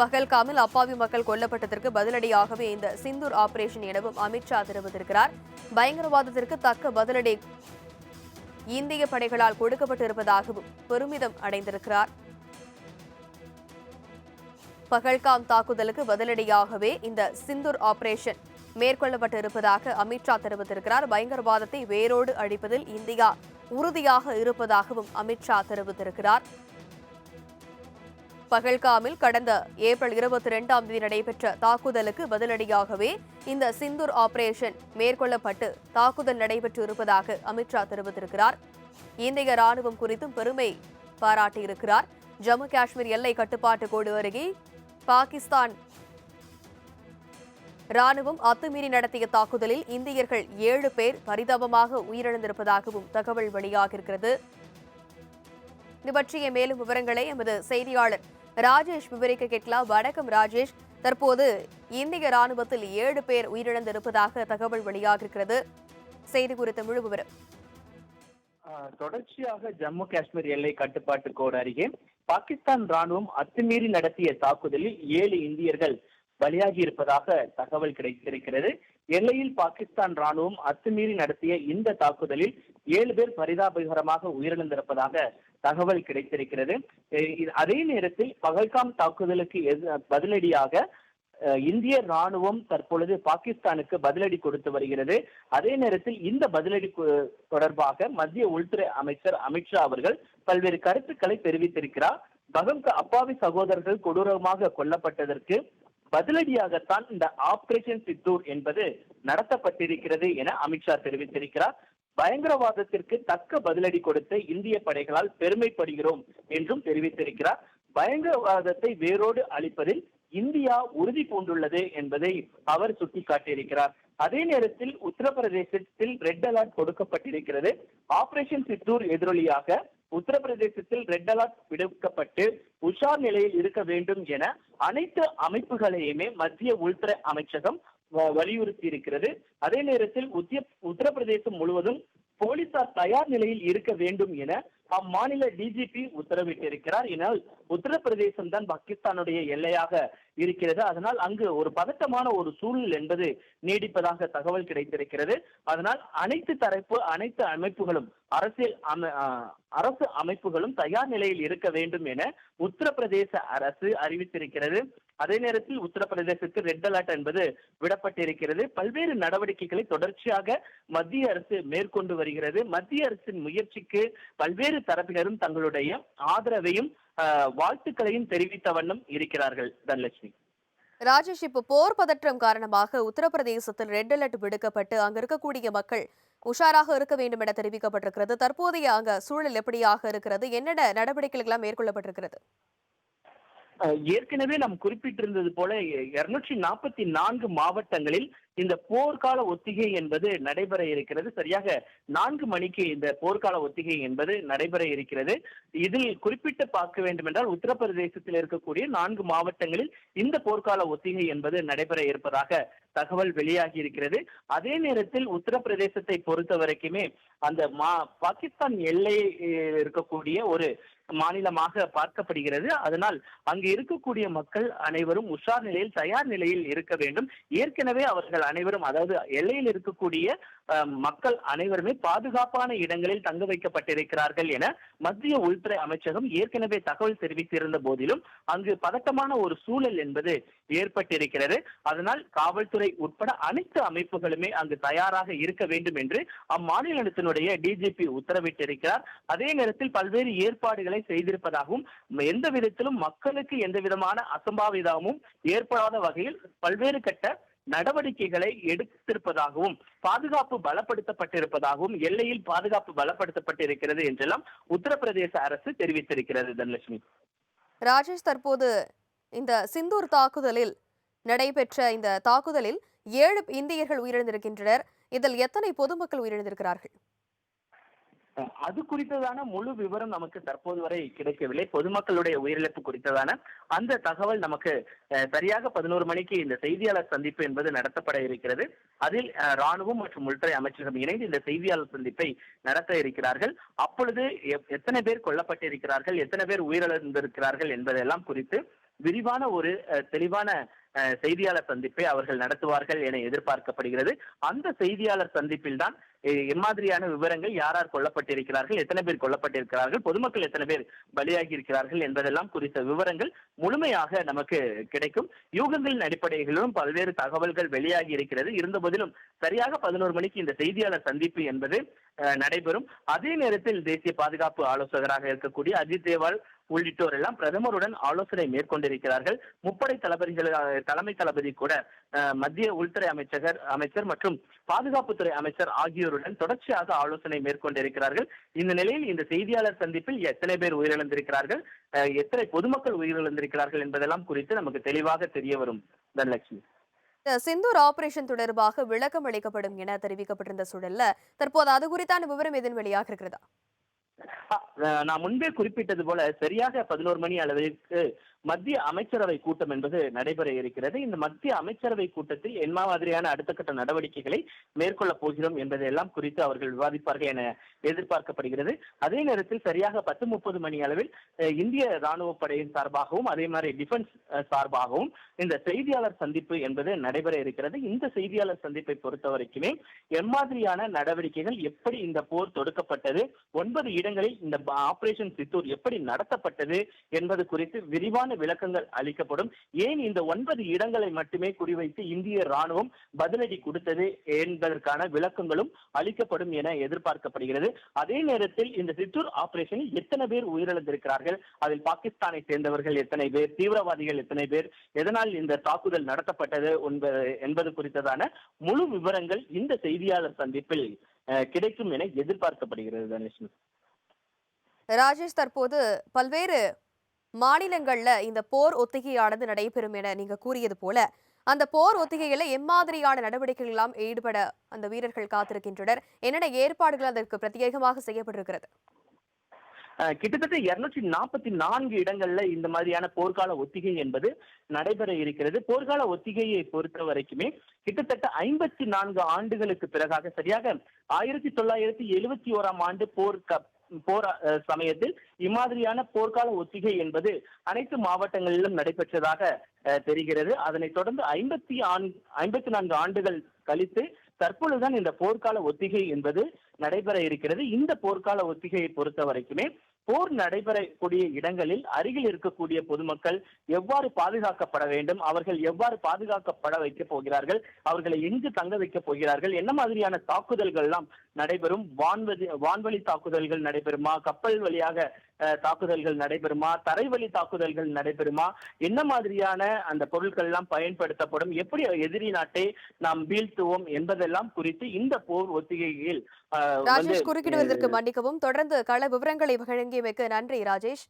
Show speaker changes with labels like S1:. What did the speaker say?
S1: பகல்காமில் அப்பாவி மக்கள் கொல்லப்பட்டதற்கு பதிலடியாகவே இந்த சிந்தூர் ஆபரேஷன் எனவும் அமித்ஷா தெரிவித்திருக்கிறார். பயங்கரவாதத்திற்கு தக்க பதிலடி இந்திய படைகளால் கொடுக்கப்பட்டிருப்பதாகவும் பெருமிதம் அடைந்திருக்கிறார். பகல்காம் தாக்குதலுக்கு பதிலடியாகவே இந்த சிந்தூர் ஆபரேஷன் மேற்கொள்ளப்பட்டிருப்பதாக அமித்ஷா தெரிவித்திருக்கிறார். பயங்கரவாதத்தை வேரோடு அழிப்பதில் இந்தியா உறுதியாக இருப்பதாகவும் அமித்ஷா தெரிவித்திருக்கிறார். பகல்காமில் கடந்த ஏப்ரல் இருபத்தி இரண்டாம் தேதி நடைபெற்ற தாக்குதலுக்கு பதிலடியாகவே இந்த சிந்தூர் ஆபரேஷன் மேற்கொள்ளப்பட்டு தாக்குதல் நடைபெற்று இருப்பதாக அமித்ஷா தெரிவித்திருக்கிறார். இந்திய ராணுவம் குறித்தும் பெருமை பாராட்டியிருக்கிறார். ஜம்மு காஷ்மீர் எல்லை கட்டுப்பாட்டு கோடு அருகே பாகிஸ்தான் ராணுவம் அத்துமீறி நடத்திய தாக்குதலில் இந்தியர்கள் ஏழு பேர் பரிதாபமாக உயிரிழந்திருப்பதாகவும் தகவல் வெளியாகியிருக்கிறது. இது பற்றிய மேலும் விவரங்களை எமது செய்தியாளர் ராஜேஷ் விவரிக்க கேட்கலாம். வணக்கம் ராஜேஷ். தற்போது இந்திய ராணுவத்தில் ஏழு பேர் உயிரிழந்திருப்பதாக தகவல் வெளியாகிருக்கிறது செய்தி குறித்த முழு விவரம்.
S2: தொடர்ச்சியாக ஜம்மு காஷ்மீர் எல்லை கட்டுப்பாட்டு கோடு அருகே பாகிஸ்தான் ராணுவம் அத்துமீறி நடத்திய தாக்குதலில் ஏழு இந்தியர்கள் பலியாகி இருப்பதாக தகவல் கிடைத்திருக்கிறது. எல்லையில் பாகிஸ்தான் ராணுவம் அத்துமீறி நடத்திய இந்த தாக்குதலில் ஏழு பேர் பரிதாபகரமாக உயிரிழந்திருப்பதாக தகவல் கிடைத்திருக்கிறது. அதே நேரத்தில் பகல்காம் தாக்குதலுக்கு பதிலடியாக இந்திய ராணுவம் தற்பொழுது பாகிஸ்தானுக்கு பதிலடி கொடுத்து வருகிறது. அதே நேரத்தில் இந்த பதிலடி தொடர்பாக மத்திய உள்துறை அமைச்சர் அமித்ஷா அவர்கள் பல்வேறு கருத்துக்களை தெரிவித்திருக்கிறார். பகம்க அப்பாவி சகோதரர்கள் கொடூரமாக கொல்லப்பட்டதற்கு பதிலடியாகத்தான் இந்த ஆபரேஷன் சித்தூர் என்பது நடத்தப்பட்டிருக்கிறது என அமித்ஷா தெரிவித்திருக்கிறார். பயங்கரவாதத்திற்கு தக்க பதிலடி கொடுத்த இந்திய படைகளால் பெருமைப்படுகிறோம் என்றும் தெரிவித்திருக்கிறார். பயங்கரவாதத்தை வேரோடு அழிப்பதில் இந்தியா உறுதி பூண்டுள்ளது என்பதை அவர் சுட்டிக்காட்டியிருக்கிறார். அதே நேரத்தில் உத்தரப்பிரதேசத்தில் ரெட் அலர்ட் கொடுக்கப்பட்டிருக்கிறது. ஆபரேஷன் சித்தூர் எதிரொலியாக உத்தரப்பிரதேசத்தில் ரெட் அலர்ட் விடுக்கப்பட்டு உஷார் நிலையில் இருக்க வேண்டும் என அனைத்து அமைப்புகளையுமே மத்திய உள்துறை அமைச்சகம் வ- வலியுறுத்தி இருக்கிறது அதே நேரத்தில் உத்திய உத்தரப்பிரதேசம் முழுவதும் போலீசார் தயார் நிலையில் இருக்க வேண்டும் என அம்மாநில டிஜிபி உத்தரவிட்டிருக்கிறார். என உத்தரப்பிரதேசம் தான் பாகிஸ்தானுடைய எல்லையாக இருக்கிறது. அதனால் அங்கு ஒரு பதட்டமான ஒரு சூழல் என்பது நீடிப்பதாக தகவல் கிடைத்திருக்கிறது. அதனால் அனைத்து தரப்பு அனைத்து அமைப்புகளும் அரசியல் அரசு அமைப்புகளும் தயார் நிலையில் இருக்க வேண்டும் என உத்தரப்பிரதேச அரசு அறிவித்திருக்கிறது. அதே நேரத்தில் உத்தரப்பிரதேசத்தில் ரெட் அலர்ட் என்பது விடப்பட்டிருக்கிறது. பல்வேறு நடவடிக்கைகளை தொடர்ச்சியாக மத்திய அரசு மேற்கொண்டு வருகிறது. மத்திய அரசின் முயற்சிக்கு பல்வேறு தரப்பினரும் தங்களுடைய ஆதரவையும் வாழ்த்துக்களையும் தெரிவித்த வண்ணம் இருக்கிறார்கள் தனலட்சுமி.
S1: ராஜேஷ் இப்போ போர் பதற்றம் காரணமாக உத்தரப்பிரதேசத்தில் ரெட் அலர்ட் விடுக்கப்பட்டு அங்க இருக்கக்கூடிய மக்கள் உஷாராக இருக்க வேண்டும் என தெரிவிக்கப்பட்டிருக்கிறது. தற்போதைய அங்க சூழல் எப்படியாக இருக்கிறது? என்னென்ன நடவடிக்கைகள் மேற்கொள்ளப்பட்டிருக்கிறது?
S2: ஏற்கனவே நாம் குறிப்பிட்டிருந்தது போல இருநூற்றி நாற்பத்தி நான்கு மாவட்டங்களில் இந்த போர்க்கால ஒத்திகை என்பது நடைபெற இருக்கிறது. சரியாக நான்கு மணிக்கு இந்த போர்க்கால ஒத்திகை என்பது நடைபெற இருக்கிறது. இதில் குறிப்பிட்டு பார்க்க வேண்டும் என்றால் உத்தரப்பிரதேசத்தில் இருக்கக்கூடிய நான்கு மாவட்டங்களில் இந்த போர்க்கால ஒத்திகை என்பது நடைபெற இருப்பதாக தகவல் வெளியாகி இருக்கிறது. அதே நேரத்தில் உத்தரப்பிரதேசத்தை பொறுத்த வரைக்குமே அந்த மா பாகிஸ்தான் எல்லை இருக்கக்கூடிய ஒரு மாநிலமாக பார்க்கப்படுகிறது. அதனால் அங்கு இருக்கக்கூடிய மக்கள் அனைவரும் உஷார் நிலையில் தயார் நிலையில் இருக்க வேண்டும். ஏற்கனவே அவர்கள் அனைவரும் அதாவது எல்லையில் இருக்கக்கூடிய மக்கள் அனைவருமே பாதுகாப்பான இடங்களில் தங்க வைக்கப்பட்டிருக்கிறார்கள் என மத்திய உள்துறை அமைச்சகம் ஏற்கனவே தகவல் தெரிவித்திருந்த போதிலும் அங்கு பதட்டமான ஒரு சூழல் என்பது ஏற்பட்டிருக்கிறது. அதனால் காவல்துறை உட்பட அனைத்து அமைப்புகளுமே அங்கு தயாராக இருக்க வேண்டும் என்று அம்மாநிலத்தினுடைய டிஜிபி உத்தரவிட்டிருக்கிறார். அதே நேரத்தில் பல்வேறு ஏற்பாடுகளை செய்திருப்பதாகவும் எந்த விதத்திலும் மக்களுக்கு எந்த விதமான அசம்பாவிதமும் ஏற்படாத வகையில் பல்வேறு கட்ட நடவடிக்கைகளை எடுத்திருப்பதாகவும் பாதுகாப்பு பலப்படுத்தப்பட்டிருப்பதாகவும் எல்லையில் பாதுகாப்பு பலப்படுத்தப்பட்டிருக்கிறது என்றெல்லாம் உத்தரப்பிரதேச அரசு தெரிவித்திருக்கிறது தனலட்சுமி.
S1: ராஜேஷ் தற்போது இந்த சிந்தூர் தாக்குதலில் நடைபெற்ற இந்த தாக்குதலில் ஏழு இந்தியர்கள் உயிரிழந்திருக்கின்றனர். இதில் எத்தனை பொதுமக்கள் உயிரிழந்திருக்கிறார்கள்?
S2: அது குறித்ததான முழு விவரம் நமக்கு தற்போது வரை கிடைக்கவில்லை. பொதுமக்களுடைய உயிரிழப்பு குறித்ததான அந்த தகவல் நமக்கு சரியாக பதினோரு மணிக்கு இந்த செய்தியாளர் சந்திப்பு என்பது நடத்தப்பட இருக்கிறது. அதில் ராணுவம் மற்றும் உள்துறை அமைச்சகம் இணைந்து இந்த செய்தியாளர் சந்திப்பை நடத்த இருக்கிறார்கள். அப்பொழுது எப்- எத்தனை பேர் கொல்லப்பட்டிருக்கிறார்கள் எத்தனை பேர் உயிரிழந்திருக்கிறார்கள் என்பதெல்லாம் குறித்து விரிவான ஒரு தெளிவான அஹ், செய்தியாளர் சந்திப்பை அவர்கள் நடத்துவார்கள் என எதிர்பார்க்கப்படுகிறது. அந்த செய்தியாளர் சந்திப்பில் தான் எம்மாதிரியான விவரங்கள் யார் யார் கொல்லப்பட்டிருக்கிறார்கள் எத்தனை பேர் கொல்லப்பட்டிருக்கிறார்கள் பொதுமக்கள் எத்தனை பேர் பலியாகி இருக்கிறார்கள் என்பதெல்லாம் குறித்த விவரங்கள் முழுமையாக நமக்கு கிடைக்கும். யூகங்களின் அடிப்படையிலும் பல்வேறு தகவல்கள் வெளியாகி இருக்கிறது இருந்தபோதிலும் சரியாக பதினோரு மணிக்கு இந்த செய்தியாளர் சந்திப்பு என்பது அஹ், நடைபெறும். அதே நேரத்தில் தேசிய பாதுகாப்பு ஆலோசகராக இருக்கக்கூடிய அஜித் தேவால் உள்ளிட்டோர் எல்லாம் பிரதமருடன் ஆலோசனை மேற்கொண்டிருக்கிறார்கள். முப்படை தளபதிகள் தலைமை தளபதி கூட மத்திய உள்துறை அமைச்சர் அமைச்சர் மற்றும் பாதுகாப்புத்துறை அமைச்சர் ஆகியோருடன் தொடர்ச்சியாக ஆலோசனை மேற்கொண்டிருக்கிறார்கள். இந்த நிலையில் இந்த செய்தியாளர் சந்திப்பில் எத்தனை பேர் உயிரிழந்திருக்கிறார்கள்? எத்தனை பொதுமக்கள் உயிரிழந்திருக்கிறார்கள் என்பதெல்லாம் குறித்து நமக்கு தெளிவாக தெரிய வரும். தனலட்சுமி.
S1: சிந்தூர் ஆபரேஷன் தொடர்பாக விளக்கம் அளிக்கப்படும் என தெரிவிக்கப்பட்டிருந்த சூழல்ல தற்போது அது குறித்தான விவரம் எதுவும் வெளியாக இருக்கிறதா?
S2: நான் முன்பே குறிப்பிட்டது போல சரியாக பதினோரு மணி அளவிற்கு மத்திய அமைச்சரவை கூட்டம் என்பது நடைபெற இருக்கிறது. இந்த மத்திய அமைச்சரவை கூட்டத்தில் என்ன மாதிரியான அடுத்த கட்ட நடவடிக்கைகளை மேற்கொள்ள போகிறோம் என்பதையெல்லாம் குறித்து அவர்கள் விவாதிப்பார்கள் என எதிர்பார்க்கப்படுகிறது. அதே நேரத்தில் சரியாக பத்து முப்பது மணி அளவில் இந்திய ராணுவ படையின் சார்பாகவும் அதே மாதிரி டிஃபென்ஸ் சார்பாகவும் இந்த செய்தியாளர் சந்திப்பு என்பது நடைபெற இருக்கிறது. இந்த செய்தியாளர் சந்திப்பை பொறுத்த வரைக்குமே எம்மாதிரியான நடவடிக்கைகள் எப்படி இந்த போர் தொடுக்கப்பட்டது ஒன்பது இடங்களில் இந்த ஆபரேஷன் சித்தூர் எப்படி நடத்தப்பட்டது என்பது குறித்து விரிவான விரிவான விளக்கங்கள் அளிக்கப்படும். ஏன் இந்த ஒன்பது இடங்களை மட்டுமே குறிவைத்து இந்திய ராணுவம் பதிலடி கொடுத்தது என்பதற்கான விளக்கங்களும் அளிக்கப்படும் என எதிர்பார்க்கப்படுகிறது. அதே நேரத்தில் இந்த சித்தூர் ஆபரேஷனில் எத்தனை பேர் உயிரிழந்திருக்கிறார்கள்? அதில் பாகிஸ்தானை சேர்ந்தவர்கள் எத்தனை பேர்? தீவிரவாதிகள் எத்தனை பேர்? எதனால் இந்த தாக்குதல் நடத்தப்பட்டது என்பது குறித்ததான முழு விவரங்கள் இந்த செய்தியாளர் சந்திப்பில் கிடைக்கும் என எதிர்பார்க்கப்படுகிறது தனேஷ்.
S1: ராஜேஷ் தற்போது பல்வேறு மாநிலங்கள்ல இந்த போர் ஒத்திகையானது நடைபெறும் என நீங்க கூறியது போல அந்த போர் ஒத்திகையில எம்மாதிரியான நடவடிக்கைகள் எல்லாம் ஈடுபட அந்த வீரர்கள் காத்திருக்கின்றனர். என்னென்ன ஏற்பாடுகள் அதற்கு பிரத்யேகமாக செய்யப்பட்டிருக்கிறது?
S2: கிட்டத்தட்ட இருநூற்றி நாற்பத்தி நான்கு இடங்கள்ல இந்த மாதிரியான போர்க்கால ஒத்திகை என்பது நடைபெற இருக்கிறது. போர்க்கால ஒத்திகையை பொறுத்த வரைக்குமே கிட்டத்தட்ட ஐம்பத்தி நான்கு ஆண்டுகளுக்கு பிறகாக சரியாக ஆயிரத்தி தொள்ளாயிரத்தி எழுவத்தி ஓராம் ஆண்டு போர் போர் சமயத்தில் இம்மாதிரியான போர்க்கால ஒத்திகை என்பது அனைத்து மாவட்டங்களிலும் நடைபெற்றதாக தெரிகிறது. அதனைத் தொடர்ந்து ஐம்பத்தி ஐம்பத்தி நான்கு ஆண்டுகள் கழித்து தற்பொழுதுதான் இந்த போர்க்கால ஒத்திகை என்பது நடைபெற இருக்கிறது. இந்த போர்க்கால ஒத்திகையை பொறுத்த வரைக்குமே போர் நடைபெறக்கூடிய இடங்களில் அருகில் இருக்கக்கூடிய பொதுமக்கள் எவ்வாறு பாதுகாக்கப்பட வேண்டும் அவர்கள் எவ்வாறு பாதுகாக்கப்பட வைக்க போகிறார்கள் அவர்களை எங்கு தங்க வைக்க போகிறார்கள் என்ன மாதிரியான தாக்குதல்கள் எல்லாம் நடைபெறும். வான்வழி வான்வழி தாக்குதல்கள் நடைபெறுமா? கப்பல் வழியாக தாக்குதல்கள் நடைபெறுமா? தரைவழி தாக்குதல்கள் நடைபெறுமா? என்ன மாதிரியான அந்த பொருட்கள் எல்லாம் பயன்படுத்தப்படும்? எப்படி எதிரி நாட்டை நாம் வீழ்த்துவோம் என்பதெல்லாம் குறித்து இந்த போர் ஒத்திகையில்
S1: ராஜேஷ் குறுக்கிடுவதற்கு மன்னிக்கவும். தொடர்ந்து கள விவரங்களை வழங்கியமைக்கு நன்றி ராஜேஷ்.